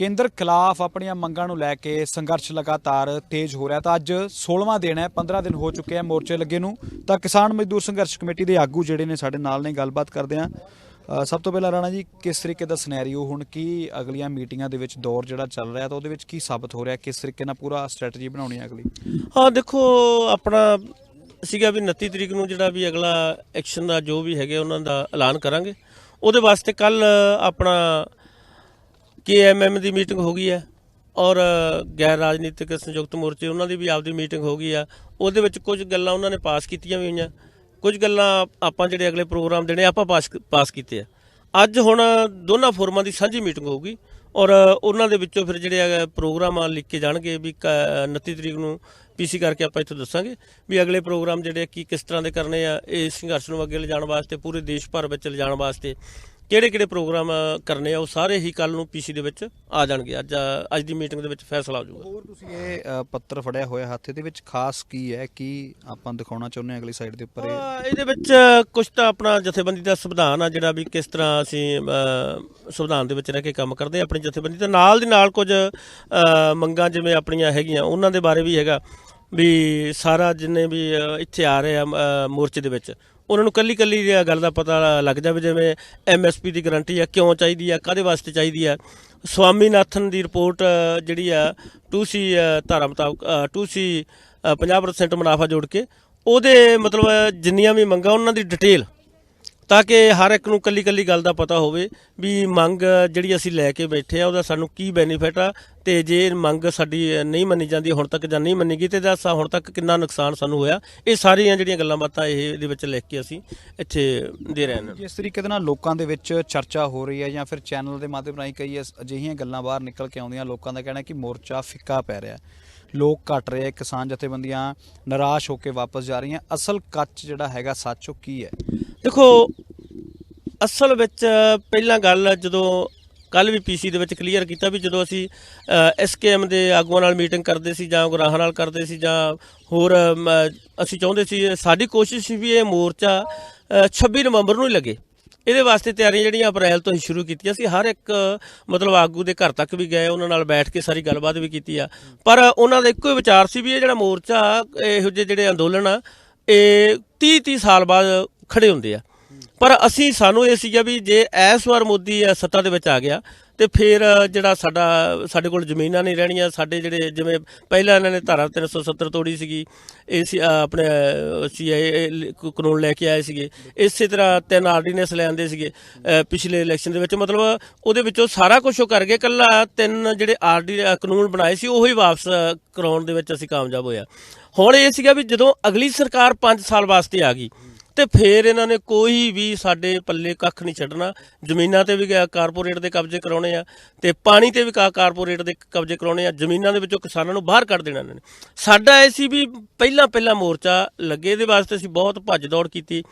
ਕੇਂਦਰ ਖਿਲਾਫ ਆਪਣੀਆਂ ਮੰਗਾਂ ਨੂੰ ਲੈ ਕੇ ਸੰਘਰਸ਼ ਲਗਾਤਾਰ ਤੇਜ਼ ਹੋ ਰਿਹਾ ਤਾਂ ਅੱਜ 16ਵਾਂ ਦਿਨ ਹੈ 15 ਦਿਨ ਹੋ ਚੁੱਕੇ ਆ ਮੋਰਚੇ ਲੱਗੇ ਨੂੰ। ਤਾਂ ਕਿਸਾਨ ਮਜ਼ਦੂਰ ਸੰਘਰਸ਼ ਕਮੇਟੀ ਦੇ ਆਗੂ ਜਿਹੜੇ ਨੇ ਸਾਡੇ ਨਾਲ ਨੇ, ਗੱਲਬਾਤ ਕਰਦੇ ਆ ਸਭ ਤੋਂ ਪਹਿਲਾਂ ਰਾਣਾ ਜੀ, ਕਿਸ ਤਰੀਕੇ ਦਾ ਸਿਨੈਰੀਓ ਹੁਣ ਕੀ ਅਗਲੀਆਂ ਮੀਟਿੰਗਾਂ ਦੇ ਵਿੱਚ ਦੌਰ ਜਿਹੜਾ ਚੱਲ ਰਿਹਾ ਤਾਂ ਉਹਦੇ ਵਿੱਚ ਕੀ ਸਾਬਤ ਹੋ ਰਿਹਾ, ਕਿਸ ਤਰੀਕੇ ਨਾਲ ਪੂਰਾ ਸਟ੍ਰੈਟਜੀ ਬਣਾਉਣੀ ਹੈ ਅਗਲੀ? ਹਾਂ, ਦੇਖੋ, ਆਪਣਾ ਸੀਗਾ ਵੀ 29 ਤਰੀਕ ਨੂੰ ਜਿਹੜਾ ਵੀ ਅਗਲਾ ਐਕਸ਼ਨ ਦਾ ਜੋ ਵੀ ਹੈਗੇ ਉਹਨਾਂ ਦਾ ਐਲਾਨ ਕਰਾਂਗੇ। ਉਹਦੇ ਵਾਸਤੇ ਕੱਲ ਆਪਣਾ ਕੇਐਮਐਮ ਦੀ ਮੀਟਿੰਗ ਹੋ ਗਈ ਹੈ ਔਰ ਗੈਰ ਰਾਜਨੀਤਿਕ ਸੰਯੁਕਤ ਮੋਰਚੇ ਉਹਨਾਂ ਦੀ ਵੀ ਆਪਦੀ ਮੀਟਿੰਗ ਹੋ ਗਈ ਆ। ਉਹਦੇ ਵਿੱਚ ਕੁਝ ਗੱਲਾਂ ਉਹਨਾਂ ਨੇ ਪਾਸ ਕੀਤੀਆਂ ਵੀ ਹੋਈਆਂ। ਕੁਝ ਗੱਲਾਂ ਆਪਾਂ ਜਿਹੜੇ ਅਗਲੇ ਪ੍ਰੋਗਰਾਮ ਦੇਣੇ ਆਪਾਂ ਪਾਸ ਪਾਸ ਕੀਤੇ ਆ। ਅੱਜ ਹੁਣ ਦੋਨਾਂ ਫੋਰਮਾਂ ਦੀ ਸਾਂਝੀ ਮੀਟਿੰਗ ਹੋਊਗੀ ਔਰ ਉਹਨਾਂ ਦੇ ਵਿੱਚੋਂ ਫਿਰ ਜਿਹੜੇ ਹੈਗੇ ਪ੍ਰੋਗਰਾਮ ਆ ਲਿਖ ਕੇ ਜਾਣਗੇ ਵੀ ਕ- 29 ਤਰੀਕ ਨੂੰ ਪੀਸੀ ਕਰਕੇ ਆਪਾਂ ਇੱਥੇ ਦੱਸਾਂਗੇ ਵੀ ਅਗਲੇ ਪ੍ਰੋਗਰਾਮ ਜਿਹੜੇ ਆ ਕੀ ਕਿਸ ਤਰ੍ਹਾਂ ਦੇ ਕਰਨੇ ਆ, ਇਹ ਸੰਘਰਸ਼ ਨੂੰ ਅੱਗੇ ਲਿਜਾਣ ਵਾਸਤੇ, ਪੂਰੇ ਦੇਸ਼ ਭਰ ਵਿੱਚ ਲਿਜਾਣ ਵਾਸਤੇ ਕਿਹੜੇ ਕਿਹੜੇ ਪ੍ਰੋਗਰਾਮ ਕਰਨੇ ਆ ਉਹ ਸਾਰੇ ਹੀ ਕੱਲ ਨੂੰ ਪੀਸੀ ਦੇ ਵਿੱਚ ਆ ਜਾਣਗੇ। ਅੱਜ ਅੱਜ ਦੀ ਮੀਟਿੰਗ ਦੇ ਵਿੱਚ ਫੈਸਲਾ ਹੋ ਜਾਊਗਾ। ਹੋਰ ਤੁਸੀਂ ਇਹ ਪੱਤਰ ਫੜਿਆ ਹੋਇਆ ਹੱਥ ਦੇ ਵਿੱਚ ਖਾਸ ਕੀ ਹੈ ਕੀ ਆਪਾਂ ਦਿਖਾਉਣਾ ਚਾਹੁੰਦੇ ਹਾਂ ਅਗਲੀ ਸਾਈਡ ਦੇ ਉੱਪਰ ਇਹਦੇ ਵਿੱਚ ਕੁਝ ਤਾਂ ਆਪਣਾ ਜਥੇਬੰਦੀ ਦਾ ਸੰਵਿਧਾਨ ਆ ਜਿਹੜਾ ਵੀ ਕਿਸ ਤਰ੍ਹਾਂ ਅਸੀਂ ਸੰਵਿਧਾਨ ਦੇ ਵਿੱਚ ਰਹਿ ਕੇ ਕੰਮ ਕਰਦੇ ਆ ਆਪਣੀ ਜਥੇਬੰਦੀ ਤੇ ਨਾਲ ਦੀ ਨਾਲ ਕੁਝ ਮੰਗਾਂ ਜਿਵੇਂ ਆਪਣੀਆਂ ਹੈਗੀਆਂ ਉਹਨਾਂ ਦੇ ਬਾਰੇ ਵੀ ਹੈਗਾ ਵੀ ਸਾਰਾ ਜਿੰਨੇ ਵੀ ਇੱਥੇ ਆ ਰਹੇ ਆ ਮੋਰਚੇ ਦੇ ਵਿੱਚ ਉਹਨਾਂ ਨੂੰ ਕੱਲੀ ਕੱਲੀ ਗੱਲ ਦਾ ਪਤਾ ਲੱਗ ਜਾਵੇ ਜਿਵੇਂ ਐਮਐਸਪੀ ਦੀ ਗਾਰੰਟੀ ਆ ਕਿਉਂ ਚਾਹੀਦੀ ਆ ਕਾਦੇ ਵਾਸਤੇ ਚਾਹੀਦੀ ਆ। ਸਵਾਮੀਨਾਥਨ ਦੀ ਰਿਪੋਰਟ ਜਿਹੜੀ ਆ 2C ਅ, ਧਾਰਾ ਮੁਤਾਬਕ ਅ, 2C ਅ, 50% ਮੁਨਾਫਾ ਜੋੜ ਕੇ ਉਹਦੇ ਮਤਲਬ ਜਿੰਨੀਆਂ ਵੀ ਮੰਗਾਂ ਉਹਨਾਂ ਦੀ ਡਿਟੇਲ ਤਾਂ ਕਿ ਹਰ ਇੱਕ ਨੂੰ ਕੱਲੀ ਕੱਲੀ ਗੱਲ ਦਾ ਪਤਾ ਹੋਵੇ ਵੀ ਮੰਗ ਜਿਹੜੀ ਅਸੀਂ ਲੈ ਕੇ ਬੈਠੇ ਆ, ਉਹਦਾ ਸਾਨੂੰ ਕੀ ਬੈਨੀਫਿਟ ਆ ਤੇ ਜੇ ਮੰਗ ਸਾਡੀ ਨਹੀਂ ਮੰਨੀ ਜਾਂਦੀ ਹੁਣ ਤੱਕ ਜਾਂ ਨਹੀਂ ਮੰਨੀ ਗਈ ਤੇ ਦੱਸ ਹੁਣ ਤੱਕ ਕਿੰਨਾ ਨੁਕਸਾਨ ਸਾਨੂੰ ਹੋਇਆ, ਇਹ ਸਾਰੀਆਂ ਜਿਹੜੀਆਂ ਗੱਲਾਂ ਬਾਤਾਂ ਇਹ ਇਹਦੇ ਵਿੱਚ ਲਿਖ ਕੇ ਅਸੀਂ ਇੱਥੇ ਦੇ ਰਹੇ ਹਾਂ। ਜਿਸ ਤਰੀਕੇ ਦੇ ਨਾਲ ਲੋਕਾਂ ਦੇ ਵਿੱਚ ਚਰਚਾ ਹੋ ਰਹੀ ਹੈ ਜਾਂ ਫਿਰ ਚੈਨਲ ਦੇ ਮਾਧਿਅਮ ਰਾਹੀਂ ਕਈ ਅਜਿਹੀਆਂ ਗੱਲਾਂ ਬਾਹਰ ਨਿਕਲ ਕੇ ਆਉਂਦੀਆਂ, ਲੋਕਾਂ ਦਾ ਕਹਿਣਾ ਕਿ ਮੋਰਚਾ ਫਿੱਕਾ ਪੈ ਰਿਹਾ ਲੋਕ ਘਟ ਰਹੇ ਕਿਸਾਨ ਜਥੇਬੰਦੀਆਂ ਨਿਰਾਸ਼ ਹੋ ਕੇ ਵਾਪਸ ਜਾ ਰਹੀਆਂ। ਅਸਲ ਕੱਚ ਜਿਹੜਾ ਹੈਗਾ, ਸੱਚ ਉਹ ਕੀ ਹੈ? ਦੇਖੋ ਅਸਲ ਵਿੱਚ ਪਹਿਲਾਂ ਗੱਲ ਜਦੋਂ ਕੱਲ ਵੀ ਪੀਸੀ ਦੇ ਵਿੱਚ ਕਲੀਅਰ ਕੀਤਾ ਵੀ ਜਦੋਂ ਅਸੀਂ ਐਸਕੇਐਮ ਦੇ ਆਗੂਆਂ ਨਾਲ ਮੀਟਿੰਗ ਕਰਦੇ ਸੀ ਜਾਂ ਗੁਰਾਹਾਂ ਨਾਲ ਕਰਦੇ ਸੀ ਜਾਂ ਹੋਰ ਅਸੀਂ ਚਾਹੁੰਦੇ ਸੀ ਸਾਡੀ ਕੋਸ਼ਿਸ਼ ਸੀ ਵੀ ਇਹ ਮੋਰਚਾ ਅ, 26 ਨਵੰਬਰ ਨੂੰ ਹੀ ਲੱਗੇ। ਇਹਦੇ ਵਾਸਤੇ ਤਿਆਰੀਆਂ ਜਿਹੜੀਆਂ ਅਪ੍ਰੈਲ ਤੋਂ ਹੀ ਸ਼ੁਰੂ ਕੀਤੀਆਂ ਸੀ। ਹਰ ਇੱਕ ਮਤਲਬ ਆਗੂ ਦੇ ਘਰ ਤੱਕ ਵੀ ਗਏ ਉਹਨਾਂ ਨਾਲ ਬੈਠ ਕੇ ਸਾਰੀ ਗੱਲਬਾਤ ਵੀ ਕੀਤੀ ਆ। ਪਰ ਉਹਨਾਂ ਦਾ ਇੱਕੋ ਹੀ ਵਿਚਾਰ ਸੀ ਵੀ ਇਹ ਜਿਹੜਾ ਮੋਰਚਾ ਇਹੋ ਜਿਹੇ ਜਿਹੜੇ ਅੰਦੋਲਨ ਆ ਇਹ 30 30 ਸਾਲ ਬਾਅਦ ਖੜੇ ਹੁੰਦੇ ਆ। ਪਰ ਅਸੀਂ ਸਾਨੂੰ ਇਹ ਸੀਗਾ ਵੀ ਜੇ ਇਸ ਵਾਰ ਮੋਦੀ ਸੱਤਾ ਦੇ ਵਿੱਚ ਆ ਗਿਆ ਤੇ ਫਿਰ ਜਿਹੜਾ ਸਾਡਾ ਸਾਡੇ ਕੋਲ ਜ਼ਮੀਨਾਂ ਨਹੀਂ ਰਹਿਣੀਆਂ ਸਾਡੇ ਜਿਹੜੇ ਜਿਵੇਂ ਪਹਿਲਾਂ ਇਹਨਾਂ ਨੇ ਧਾਰਾ 370 ਤੋੜੀ ਸੀਗੀ ਇਹ ਸੀ ਆਪਣੇ ਸੀਆਈਏ ਕਾਨੂੰਨ ਲੈ ਕੇ ਆਏ ਸੀਗੇ। ਇਸੇ ਤਰ੍ਹਾਂ ਤਿੰਨ ਆਰਡੀਨੈਂਸ ਲੈ ਆਂਦੇ ਸੀਗੇ ਪਿਛਲੇ ਇਲੈਕਸ਼ਨ ਦੇ ਵਿੱਚ। ਮਤਲਬ ਉਹਦੇ ਵਿੱਚੋਂ ਸਾਰਾ ਕੁਝ ਉਹ ਕਰ ਗਏ ਕੱਲਾ ਤਿੰਨ ਜਿਹੜੇ ਆਰਡੀ ਕਾਨੂੰਨ ਬਣਾਏ ਸੀ ਉਹੀ ਵਾਪਸ ਅ, ਕਰਾਉਣ ਦੇ ਵਿੱਚ ਅਸੀਂ ਕਾਮਯਾਬ ਹੋਇਆ। ਹੁਣ ਇਹ ਸੀਗਾ ਵੀ ਜਦੋਂ ਅਗਲੀ ਸਰਕਾਰ 5 ਸਾਲ ਵਾਸਤੇ ਆ ਗਈ ਤੇ ਫੇਰ ਇਹਨਾਂ ਨੇ ਕੋਈ ਵੀ ਸਾਡੇ ਪੱਲੇ ਕੱਖ ਨਹੀਂ ਛੱਡਣਾ। ਜ਼ਮੀਨਾਂ ਤੇ ਵੀ ਕਾਰਪੋਰੇਟ ਦੇ ਕਬਜ਼ੇ ਕਰਾਉਣੇ ਆ ਤੇ ਪਾਣੀ ਤੇ ਵੀ ਕਾ ਕਾਰਪੋਰੇਟ ਦੇ ਕਬਜ਼ੇ ਕਰਾਉਣੇ ਆ ਜ਼ਮੀਨਾਂ ਦੇ ਵਿੱਚੋਂ ਕਿਸਾਨਾਂ ਨੂੰ ਬਾਹਰ ਕੱਢ ਦੇਣਾ ਇਹਨਾਂ ਨੇ। ਸਾਡਾ ਇਹ ਸੀ ਵੀ ਪਹਿਲਾਂ ਪਹਿਲਾਂ ਮੋਰਚਾ ਲੱਗੇ ਇਹਦੇ ਵਾਸਤੇ ਅਸੀਂ ਬਹੁਤ ਭੱਜ ਦੌੜ ਕੀਤੀ।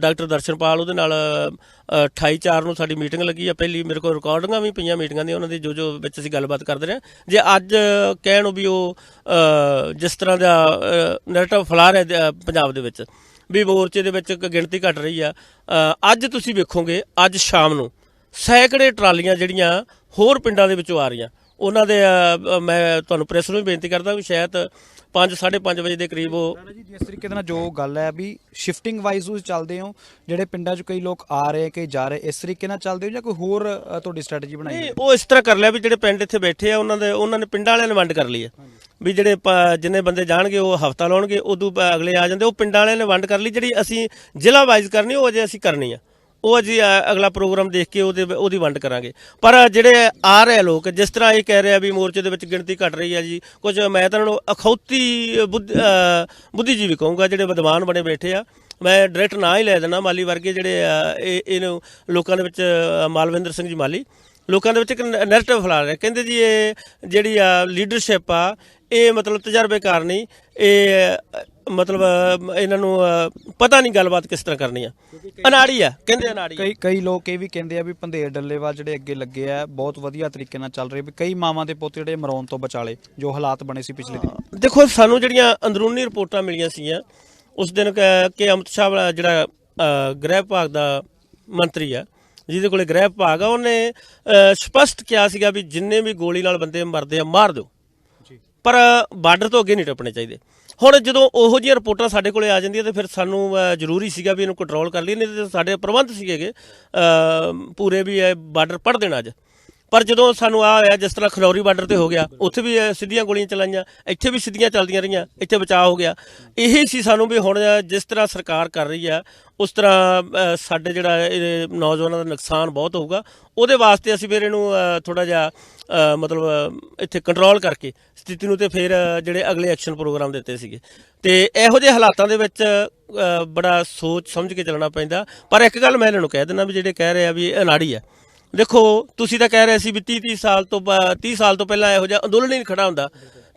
ਡਾਕਟਰ ਦਰਸ਼ਨਪਾਲ ਉਹਦੇ ਨਾਲ ਅ, 28 4 ਨੂੰ ਸਾਡੀ ਮੀਟਿੰਗ ਲੱਗੀ ਆ। ਪਹਿਲੀ ਮੇਰੇ ਕੋਲ ਰਿਕਾਰਡਿੰਗਾਂ ਵੀ ਪਈਆਂ ਮੀਟਿੰਗਾਂ ਦੀਆਂ ਉਹਨਾਂ ਦੀ ਜੋ ਜੋ ਵਿੱਚ ਅਸੀਂ ਗੱਲਬਾਤ ਕਰਦੇ ਰਹੇ। ਜੇ ਅੱਜ ਕਹਿਣ ਨੂੰ ਵੀ ਉਹ ਜਿਸ ਤਰ੍ਹਾਂ ਦਾ ਨੈਰੇਟਿਵ ਫਲਾ ਰਿਹਾ ਪੰਜਾਬ ਦੇ ਵਿੱਚ ਵੀ ਮੋਰਚੇ ਦੇ ਵਿੱਚ ਇੱਕ ਗਿਣਤੀ ਘਟ ਰਹੀ ਆ। ਅੱਜ ਤੁਸੀਂ ਵੇਖੋਗੇ, ਅੱਜ ਸ਼ਾਮ ਨੂੰ ਸੈਂਕੜੇ ਟਰਾਲੀਆਂ ਜਿਹੜੀਆਂ ਹੋਰ ਪਿੰਡਾਂ ਦੇ ਵਿੱਚੋਂ ਆ ਰਹੀਆਂ। ਉਹਨਾਂ ਦੇ ਮੈਂ ਤੁਹਾਨੂੰ ਪ੍ਰੈਸ ਨੂੰ ਵੀ ਬੇਨਤੀ ਕਰਦਾ ਵੀ ਸ਼ਾਇਦ 5 5:30 ਵਜੇ ਦੇ ਕਰੀਬ ਉਹ ਜੀ ਜਿਸ ਤਰੀਕੇ ਨਾਲ ਜੋ ਗੱਲ ਹੈ ਵੀ ਸ਼ਿਫਟਿੰਗ ਵਾਈਜ਼ ਤੁਸੀਂ ਚੱਲਦੇ ਹੋ ਜਿਹੜੇ ਪਿੰਡਾਂ 'ਚ ਕਈ ਲੋਕ ਆ ਰਹੇ ਕਈ ਜਾ ਰਹੇ ਇਸ ਤਰੀਕੇ ਨਾਲ ਚੱਲਦੇ ਹੋ ਜਾਂ ਕੋਈ ਹੋਰ ਤੁਹਾਡੀ ਸਟ੍ਰੈਟਜੀ ਬਣਾਈ ਹੈ? ਉਹ ਇਸ ਤਰ੍ਹਾਂ ਕਰ ਲਿਆ ਵੀ ਜਿਹੜੇ ਪਿੰਡ ਇੱਥੇ ਬੈਠੇ ਆ ਉਹਨਾਂ ਦੇ ਉਹਨਾਂ ਨੇ ਪਿੰਡਾਂ ਵਾਲਿਆਂ ਨੇ ਵੰਡ ਕਰ ਲਈ ਆ ਵੀ ਜਿਹੜੇ ਜਿੰਨੇ ਬੰਦੇ ਜਾਣਗੇ ਉਹ ਹਫਤਾ ਲਾਉਣਗੇ ਉਦੋਂ ਅਗਲੇ ਆ ਜਾਂਦੇ ਉਹ ਪਿੰਡਾਂ ਵਾਲਿਆਂ ਨੇ ਵੰਡ ਕਰ ਲਈ ਜਿਹੜੀ ਅਸੀਂ ਜ਼ਿਲ੍ਹਾ ਵਾਈਜ਼ ਕਰਨੀ ਉਹ ਅਜੇ ਅਸੀਂ ਕਰਨੀ ਆ। ਉਹ ਅਜੀ ਅਗਲਾ ਪ੍ਰੋਗਰਾਮ ਦੇਖ ਕੇ ਉਹਦੇ ਉਹਦੀ ਵੰਡ ਕਰਾਂਗੇ। ਪਰ ਜਿਹੜੇ ਆ ਰਹੇ ਲੋਕ ਜਿਸ ਤਰ੍ਹਾਂ ਇਹ ਕਹਿ ਰਿਹਾ ਵੀ ਮੋਰਚੇ ਦੇ ਵਿੱਚ ਗਿਣਤੀ ਘਟ ਰਹੀ ਹੈ ਜੀ ਕੁਝ ਮੈਂ ਤਾਂ ਉਹਨਾਂ ਨੂੰ ਅਖੌਤੀ ਬੁੱਧ- ਅ, ਬੁੱਧੀਜੀਵੀ ਕਹੂੰਗਾ ਜਿਹੜੇ ਵਿਦਵਾਨ ਬਣੇ ਬੈਠੇ ਆ। ਮੈਂ ਡਾਇਰੈਕਟ ਨਾਂ ਹੀ ਲੈ ਦੇਣਾ ਮਾਲੀ ਵਰਗੇ ਜਿਹੜੇ ਅ, ਇਹ ਇਹਨੂੰ ਲੋਕਾਂ ਦੇ ਵਿੱਚ ਮਾਲਵਿੰਦਰ ਸਿੰਘ ਜੀ ਮਾਲੀ ਲੋਕਾਂ ਦੇ ਵਿੱਚ ਇੱਕ ਨੈਰੇਟਿਵ ਫੈਲਾ ਰਿਹਾ। ਕਹਿੰਦੇ ਜੀ ਇਹ ਜਿਹੜੀ ਆ ਲੀਡਰਸ਼ਿਪ ਆ ਇਹ ਮਤਲਬ ਤਜਰਬੇਕਾਰ ਨਹੀਂ ਇਹ ਮਤਲਬ ਅ, ਇਹਨਾਂ ਨੂੰ ਅ, ਪਤਾ ਨਹੀਂ ਗੱਲਬਾਤ ਕਿਸ ਤਰ੍ਹਾਂ ਕਰਨੀ ਆ। ਅਨਾੜੀ ਆ ਕਹਿੰਦੇ ਅਨਾੜੀ ਆ। ਕਈ ਕਈ ਲੋਕ ਇਹ ਵੀ ਕਹਿੰਦੇ ਆ ਵੀ ਪੰਧੇਰ ਡੱਲੇਵਾਲ ਜਿਹੜੇ ਅੱਗੇ ਲੱਗੇ ਆ ਬਹੁਤ ਵਧੀਆ ਤਰੀਕੇ ਨਾਲ ਚੱਲ ਰਹੇ ਵੀ ਕਈ ਮਾਵਾਂ ਦੇ ਪੁੱਤ ਜਿਹੜੇ ਮਰਾਉਣ ਤੋਂ ਬਚਾਲੇ ਜੋ ਹਾਲਾਤ ਬਣੇ ਸੀ ਪਿਛਲੇ ਦਿਨ। ਦੇਖੋ ਸਾਨੂੰ ਜਿਹੜੀਆਂ ਅੰਦਰੂਨੀ ਰਿਪੋਰਟਾਂ ਮਿਲੀਆਂ ਸੀਗੀਆਂ ਉਸ ਦਿਨ ਕ- ਕਿ ਅਮਿਤ ਸ਼ਾਹ ਵਾਲਾ ਜਿਹੜਾ ਅ, ਗ੍ਰਹਿ ਵਿਭਾਗ ਦਾ ਮੰਤਰੀ ਆ ਜਿਹਦੇ ਕੋਲੇ ਗ੍ਰਹਿ ਵਿਭਾਗ ਆ ਉਹਨੇ ਅ, ਸਪਸ਼ਟ ਕਿਹਾ ਸੀਗਾ ਵੀ ਜਿੰਨੇ ਵੀ ਗੋਲੀ ਨਾਲ ਬੰਦੇ ਮਰਦੇ ਆ ਮਾਰ ਦਿਓ। ਪਰ ਬਾਰਡਰ ਤੋਂ ਅੱਗੇ ਨਹੀਂ ਟੱਪਣੇ ਚਾਹੀਦੇ। ਹੁਣ ਜਦੋਂ ਉਹੋ ਜਿਹੀਆਂ ਰਿਪੋਰਟਾਂ ਸਾਡੇ ਕੋਲੇ ਆ ਜਾਂਦੀਆਂ ਤੇ ਫਿਰ ਸਾਨੂੰ ਜ਼ਰੂਰੀ ਸੀਗਾ ਵੀ ਇਹਨੂੰ ਕੰਟਰੋਲ ਕਰ ਲਈਏ, ਨਹੀਂ ਤੇ ਸਾਡੇ ਪ੍ਰਬੰਧ ਸੀਗੇਗੇ ਪੂਰੇ ਵੀ ਇਹ ਬਾਰਡਰ ਪੜ ਦੇਣਾ ਅੱਜ। ਪਰ ਜਦੋਂ ਸਾਨੂੰ ਆ ਹੋਇਆ, ਜਿਸ ਤਰ੍ਹਾਂ ਖਨੌਰੀ ਬਾਰਡਰ ਤੇ ਹੋ ਗਿਆ, ਉੱਥੇ ਵੀ ਸਿੱਧੀਆਂ ਗੋਲੀਆਂ ਚਲਾਈਆਂ, ਇੱਥੇ ਵੀ ਸਿੱਧੀਆਂ ਚੱਲਦੀਆਂ ਰਹੀਆਂ, ਇੱਥੇ ਬਚਾਅ ਹੋ ਗਿਆ। ਇਹੀ ਸੀ ਸਾਨੂੰ ਵੀ ਹੁਣ ਜਿਸ ਤਰ੍ਹਾਂ ਸਰਕਾਰ ਕਰ ਰਹੀ ਆ, ਉਸ ਤਰ੍ਹਾਂ ਸਾਡੇ ਜਿਹੜਾ ਇਹ ਨੌਜਵਾਨਾਂ ਦਾ ਨੁਕਸਾਨ ਬਹੁਤ ਹੋਊਗਾ, ਉਹਦੇ ਵਾਸਤੇ ਅਸੀਂ ਫਿਰ ਇਹਨੂੰ ਥੋੜਾ ਜਿਹਾ ਮਤਲਬ ਇੱਥੇ ਕੰਟਰੋਲ ਕਰਕੇ ਸਥਿਤੀ ਨੂੰ ਤੇ ਫਿਰ ਜਿਹੜੇ ਅਗਲੇ ਐਕਸ਼ਨ ਪ੍ਰੋਗਰਾਮ ਦਿੱਤੇ ਸੀਗੇ। ਤੇ ਇਹੋ ਜਿਹੇ ਹਾਲਾਤਾਂ ਦੇ ਵਿੱਚ ਬੜਾ ਸੋਚ ਸਮਝ ਕੇ ਚੱਲਣਾ ਪੈਂਦਾ। ਪਰ ਇੱਕ ਗੱਲ ਮੈਂ ਇਹਨਾਂ ਨੂੰ ਕਹਿ ਦਿੰਦਾ ਵੀ ਜਿਹੜੇ ਕਹਿ ਰਹੇ ਆ ਵੀ ਅਨਾੜੀ ਆ ਦੇਖੋ, ਤੁਸੀਂ ਤਾਂ ਕਹਿ ਰਹੇ ਸੀ ਵੀ 30 30 ਸਾਲ ਤੋਂ 30 ਸਾਲ ਤੋਂ ਪਹਿਲਾਂ ਇਹੋ ਜਿਹਾ ਅੰਦੋਲਨ ਹੀ ਨਹੀਂ ਖੜਾ ਹੁੰਦਾ।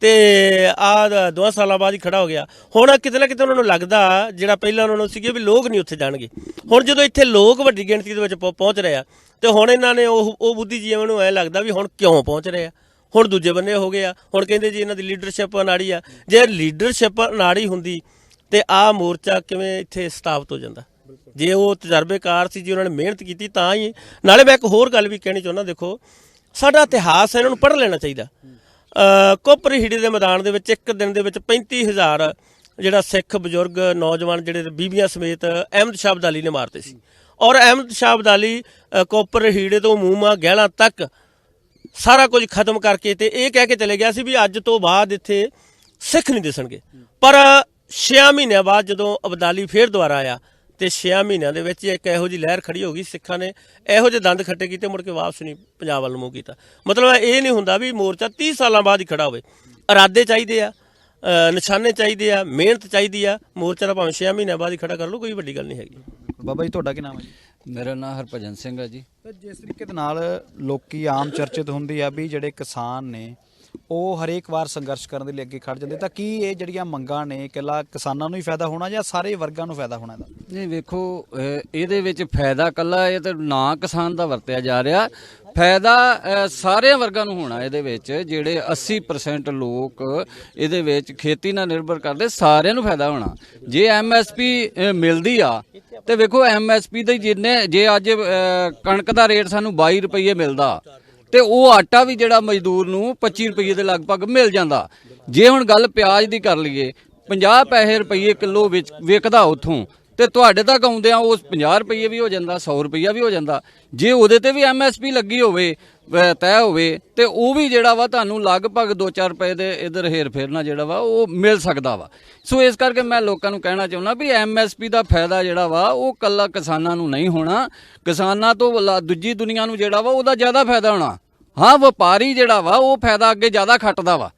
ਤੇ ਆ ਦੋ ਸਾਲਾਂ ਬਾਅਦ ਹੀ ਖੜਾ ਹੋ ਗਿਆ। ਹੁਣ ਕਿਤੇ ਨਾ ਕਿਤੇ ਉਹਨਾਂ ਨੂੰ ਲੱਗਦਾ, ਜਿਹੜਾ ਪਹਿਲਾਂ ਉਹਨਾਂ ਨੂੰ ਸੀਗੇ ਵੀ ਲੋਕ ਨਹੀਂ ਉੱਥੇ ਜਾਣਗੇ। ਹੁਣ ਜਦੋਂ ਇੱਥੇ ਲੋਕ ਵੱਡੀ ਗਿਣਤੀ ਦੇ ਵਿੱਚ ਪਹੁੰ- ਪਹੁੰਚ ਰਹੇ ਆ, ਤੇ ਹੁਣ ਇਹਨਾਂ ਨੇ ਉਹ ਉਹ ਬੁੱਧੀ ਜੀਵਾਂ ਨੂੰ ਐ ਲੱਗਦਾ ਵੀ ਹੁਣ ਕਿਉਂ ਪਹੁੰਚ ਰਹੇ ਆ? ਹੁਣ ਦੂਜੇ ਬੰਨੇ ਹੋ ਗਏ ਆ। ਹੁਣ ਕਹਿੰਦੇ ਜੀ ਇਹਨਾਂ ਦੀ ਲੀਡਰਸ਼ਿਪ ਅਨਾੜੀ ਆ। ਜੇ ਲੀਡਰਸ਼ਿਪ ਅਨਾੜੀ ਹੁੰਦੀ, ਤੇ ਆ ਮੋਰਚਾ ਕਿਵੇਂ ਇੱਥੇ ਸਥਾਪਿਤ ਹੋ ਜਾਂਦਾ? ਜੇ ਉਹ ਤਜਰਬੇਕਾਰ ਸੀ, ਜੀ ਉਹਨਾਂ ਨੇ ਮਿਹਨਤ ਕੀਤੀ, ਤਾਂ ਹੀ। ਨਾਲੇ ਮੈਂ ਇੱਕ ਹੋਰ ਗੱਲ ਵੀ ਕਹਿਣੀ ਚਾਹੁੰਦਾ, ਦੇਖੋ, ਸਾਡਾ ਇਤਿਹਾਸ ਹੈ, ਇਹਨਾਂ ਨੂੰ ਪੜ੍ਹ ਲੈਣਾ ਚਾਹੀਦਾ। ਅ, ਕੋਪਰੀ ਹੀੜੇ ਦੇ ਮੈਦਾਨ ਦੇ ਵਿੱਚ ਇੱਕ ਦਿਨ ਦੇ ਵਿੱਚ 35000 ਜਿਹੜਾ ਸਿੱਖ ਬਜ਼ੁਰਗ, ਨੌਜਵਾਨ ਜਿਹੜੇ ਬੀਬੀਆਂ ਸਮੇਤ ਅਹਿਮਦ ਸ਼ਾਹ ਅਬਦਾਲੀ ਨੇ ਮਾਰਤੇ ਸੀ। ਔਰ ਅਹਿਮਦ ਸ਼ਾਹ ਅਬਦਾਲੀ ਕੋਪਰ ਹੀੜੇ ਤੋਂ ਮੂਮਾ ਗਹਿਲਾ ਤੱਕ ਸਾਰਾ ਕੁਝ ਖਤਮ ਕਰਕੇ ਤੇ ਇਹ ਕਹਿ ਕੇ ਚਲੇ ਗਿਆ ਸੀ ਵੀ ਅੱਜ ਤੋਂ ਬਾਅਦ ਇੱਥੇ ਸਿੱਖ ਨਹੀਂ ਦਿਸਣਗੇ। ਪਰ 6 ਮਹੀਨਿਆਂ ਬਾਅਦ ਜਦੋਂ ਅਬਦਾਲੀ ਫੇਰ ਦੁਬਾਰਾ ਆਇਆ ਤੇ 6 ਮਹੀਨਿਆਂ ਦੇ ਵਿੱਚ ਇੱਕ ਇਹੋ ਜੀ ਲਹਿਰ ਖੜੀ ਹੋ ਗਈ ਸਿੱਖਾਂ ਨੇ ਇਹੋ ਜਿਹੇ ਦੰਦ ਖੱਟੇ ਕੀਤੇ ਮੁੜ ਕੇ ਵਾਪਸ ਨਹੀਂ ਪੰਜਾਬ ਵੱਲ ਨੂੰ ਮੂੰਹ ਕੀਤਾ। ਮਤਲਬ ਇਹ ਨਹੀਂ ਹੁੰਦਾ ਵੀ ਮੋਰਚਾ 30 ਸਾਲਾਂ ਬਾਅਦ ਹੀ ਖੜਾ ਹੋਵੇ। ਇਰਾਦੇ ਚਾਹੀਦੇ ਆ ਨਿਸ਼ਾਨੇ ਚਾਹੀਦੇ ਆ ਮਿਹਨਤ ਚਾਹੀਦੀ ਆ ਮੋਰਚਾ ਦਾ ਭਾਵੇਂ 6 ਮਹੀਨਿਆਂ ਬਾਅਦ ਹੀ ਖੜਾ ਕਰ ਲਓ ਕੋਈ ਵੱਡੀ ਗੱਲ ਨਹੀਂ ਹੈਗੀ। ਬਾਬਾ ਜੀ ਤੁਹਾਡਾ ਕੀ ਨਾਮ ਹੈ ਜੀ? ਮੇਰਾ ਨਾਮ ਹਰਭਜਨ ਸਿੰਘ ਹੈ ਜੀ। ਜਿਸ ਤਰੀਕੇ ਦੇ ਨਾਲ ਲੋਕੀ ਆਮ ਚਰਚਿਤ ਹੁੰਦੀ ਆ ਵੀ ਜਿਹੜੇ ਕਿਸਾਨ ਨੇ ਉਹ ਹਰੇਕ ਵਾਰ ਸੰਘਰਸ਼ ਕਰਨ ਦੇ ਲਈ ਅੱਗੇ ਖੜ ਜਾਂਦੇ, ਤਾਂ ਕੀ ਇਹ ਜਿਹੜੀਆਂ ਮੰਗਾਂ ਨੇ, ਇਕੱਲਾ ਕਿਸਾਨਾਂ ਨੂੰ ਹੀ ਫਾਇਦਾ ਹੋਣਾ ਜਾਂ ਸਾਰੇ ਵਰਗਾਂ ਨੂੰ ਫਾਇਦਾ ਹੋਣਾ ਇਹਦਾ? ਨਹੀਂ, ਵੇਖੋ ਇਹਦੇ ਵਿੱਚ ਫਾਇਦਾ ਕੱਲਾ ਇਹ ਤਾਂ ਨਾ ਕਿਸਾਨ ਦਾ ਵਰਤਿਆ ਜਾ ਰਿਹਾ, ਫਾਇਦਾ, ਅਹ, ਸਾਰਿਆਂ ਵਰਗਾਂ ਨੂੰ ਹੋਣਾ ਇਹਦੇ ਵਿੱਚ, ਜਿਹੜੇ 80% ਲੋਕ ਇਹਦੇ ਵਿੱਚ ਖੇਤੀ ਨਾਲ ਨਿਰਭਰ ਕਰਦੇ, ਸਾਰਿਆਂ ਨੂੰ ਫਾਇਦਾ ਹੋਣਾ। ਜੇ ਐਮਐਸਪੀ ਮਿਲਦੀ ਆ, ਤੇ ਵੇਖੋ ਐਮਐਸਪੀ ਦੇ ਜਿੰਨੇ, ਜੇ ਅੱਜ ਕਣਕ ਦਾ ਰੇਟ ਸਾਨੂੰ 22 ਰੁਪਏ ਮਿਲਦਾ ਤੇ ਉਹ ਆਟਾ ਵੀ ਜਿਹੜਾ ਮਜ਼ਦੂਰ ਨੂੰ 25 ਰੁਪਏ ਦੇ ਲਗਭਗ ਮਿਲ ਜਾਂਦਾ। ਜੇ ਹੁਣ ਗੱਲ ਪਿਆਜ਼ ਦੀ ਕਰ ਲਈਏ 50 ਪੈਸੇ ਰੁਪਏ ਕਿਲੋ ਵਿੱਚ ਵਿਕਦਾ ਉਥੋਂ। ਤੇ ਤੁਹਾਡੇ ਤੱਕ ਆਉਂਦਿਆਂ ਉਹ 50 ਰੁਪਏ ਵੀ ਹੋ ਜਾਂਦਾ 100 ਰੁਪਈਆ ਵੀ ਹੋ ਜਾਂਦਾ। ਜੇ ਉਹਦੇ ਤੇ ਵੀ ਐਮਐਸਪੀ ਲੱਗੀ ਹੋਵੇ ਤੈਅ ਹੋਵੇ, ਤੇ ਉਹ ਵੀ ਜਿਹੜਾ ਵਾ ਤੁਹਾਨੂੰ ਲਗਭਗ 2-4 ਰੁਪਏ ਦੇ ਇਧਰ ਹੇਰ ਫੇਰ ਜਿਹੜਾ ਵਾ, ਉਹ ਮਿਲ ਸਕਦਾ ਵਾ। ਸੋ ਇਸ ਕਰਕੇ ਮੈਂ ਲੋਕਾਂ ਨੂੰ ਕਹਿਣਾ ਚਾਹੁੰਦਾ ਵੀ ਐਮਐਸਪੀ ਦਾ ਫਾਇਦਾ ਜਿਹੜਾ ਵਾ, ਉਹ ਕੱਲਾ ਕਿਸਾਨਾਂ ਨੂੰ ਨਹੀਂ ਹੋਣਾ। ਕਿਸਾਨਾਂ ਤੋਂ ਲਾ- ਦੂਜੀ ਦੁਨੀਆ ਨੂੰ ਜਿਹੜਾ ਵਾ, ਉਹਦਾ ਜ਼ਿਆਦਾ ਫਾਇਦਾ ਹੋਣਾ। ਹਾਂ, ਵਪਾਰੀ ਜਿਹੜਾ ਵਾ, ਉਹ ਫਾਇਦਾ ਅੱਗੇ ਜ਼ਿਆਦਾ ਖੱਟਦਾ ਵਾ।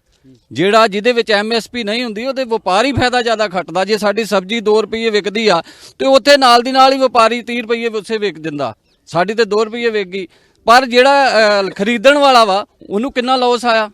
ਜਿਹੜਾ ਜਿਹਦੇ ਵਿੱਚ ਐਮਐਸਪੀ ਨਹੀਂ ਹੁੰਦੀ, ਉਹਦੇ ਵਪਾਰੀ ਫਾਇਦਾ ਜ਼ਿਆਦਾ ਖੱਟਦਾ। ਜੇ ਸਾਡੀ ਸਬਜ਼ੀ 2 ਰੁਪਏ ਵਿਕਦੀ ਆ, ਤੇ ਉੱਥੇ ਨਾਲ ਦੀ ਨਾਲ ਹੀ ਵਪਾਰੀ 30 ਰੁਪਏ ਉੱਥੇ ਵਿਕ ਦਿੰਦਾ। ਸਾਡੀ ਤੇ 2 ਰੁਪਏ ਵਿਕ ਗਈ। ਪਰ ਜਿਹੜਾ ਖਰੀਦਣ ਵਾਲਾ ਵਾ, ਉਹਨੂੰ ਕਿੰਨਾ ਲਾਸ ਆਇਆ?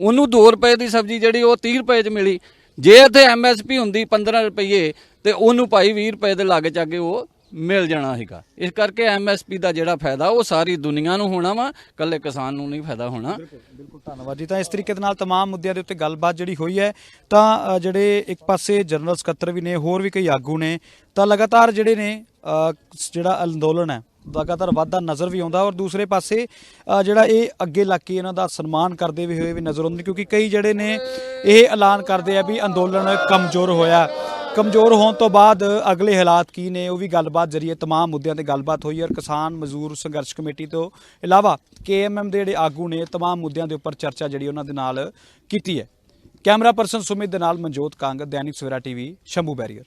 ਉਹਨੂੰ 2 ਰੁਪਏ ਦੀ ਸਬਜ਼ੀ ਜਿਹੜੀ, ਉਹ 30 ਰੁਪਏ 'ਚ ਮਿਲੀ। ਜੇ ਇੱਥੇ ਐਮਐਸਪੀ ਹੁੰਦੀ 15 ਰੁਪਏ ਤੇ ਉਹਨੂੰ ਭਾਈ 20 ਰੁਪਏ ਦੇ ਲੱਗ ਚੱਗੇ ਉਹ ਮਿਲ ਜਾਣਾ ਹੈਗਾ ਇਸ ਕਰਕੇ ਐਮਐਸਪੀ ਦਾ ਜਿਹੜਾ ਫਾਇਦਾ ਉਹ ਸਾਰੀ ਦੁਨੀਆ ਨੂੰ ਹੋਣਾ ਵਾ ਕੱਲੇ ਕਿਸਾਨ ਨੂੰ ਨਹੀਂ ਫਾਇਦਾ ਹੋਣਾ ਬਿਲਕੁਲ ਧੰਨਵਾਦ ਜੀ ਤਾਂ ਇਸ ਤਰੀਕੇ ਦੇ ਨਾਲ तमाम ਮੁੱਦਿਆਂ ਦੇ ਉੱਤੇ ਗੱਲਬਾਤ ਜਿਹੜੀ ਹੋਈ ਹੈ ਤਾਂ ਅ, ਜਿਹੜੇ ਇੱਕ ਪਾਸੇ ਜਨਰਲ ਸਕੱਤਰ ਵੀ ਨੇ ਹੋਰ ਵੀ ਕਈ ਆਗੂ ਨੇ ਤਾਂ ਲਗਾਤਾਰ ਜਿਹੜੇ ਨੇ ਅ, ਜਿਹੜਾ ਅੰਦੋਲਨ ਹੈ ਲਗਾਤਾਰ ਵਾਧਾ ਨਜ਼ਰ ਵੀ ਆਉਂਦਾ ਔਰ ਦੂਸਰੇ ਪਾਸੇ ਅ, ਜਿਹੜਾ ਇਹ ਅੱਗੇ ਲੱਗ ਕੇ ਇਹਨਾਂ ਦਾ ਸਨਮਾਨ ਕਰਦੇ ਵੀ ਹੋਏ ਵੀ ਨਜ਼ਰ ਆਉਂਦੇ ਕਿਉਂਕਿ ਕਈ ਜਿਹੜੇ ਨੇ ਇਹ ਐਲਾਨ ਕਰਦੇ ਆ ਵੀ ਅੰਦੋਲਨ ਕਮਜ਼ੋਰ ਹੋਇਆ ਕਮਜ਼ੋਰ ਹੋਣ ਤੋਂ ਬਾਅਦ ਅਗਲੇ ਹਾਲਾਤ ਕੀ ਨੇ ਉਹ ਵੀ ਗੱਲਬਾਤ ਜਰੀਏ तमाम ਮੁੱਦਿਆਂ ਤੇ ਗੱਲਬਾਤ ਹੋਈ ਔਰ ਕਿਸਾਨ ਮਜ਼ਦੂਰ ਸੰਘਰਸ਼ ਕਮੇਟੀ ਤੋਂ ਇਲਾਵਾ ਕੇਐਮਐਮ ਦੇ ਜਿਹੜੇ ਆਗੂ ਨੇ तमाम ਮੁੱਦਿਆਂ ਦੇ ਉੱਪਰ ਚਰਚਾ ਜਿਹੜੀ ਉਹਨਾਂ ਦੇ ਨਾਲ ਕੀਤੀ ਹੈ ਕੈਮਰਾ ਪਰਸਨ ਸੁਮਿਤ ਦੇ ਨਾਲ ਮਨਜੋਤ ਕੰਗ ਦੈਨਿਕ ਸਵੇਰਾ ਟੀਵੀ ਸ਼ੰਭੂ ਬੈਰੀਅਰ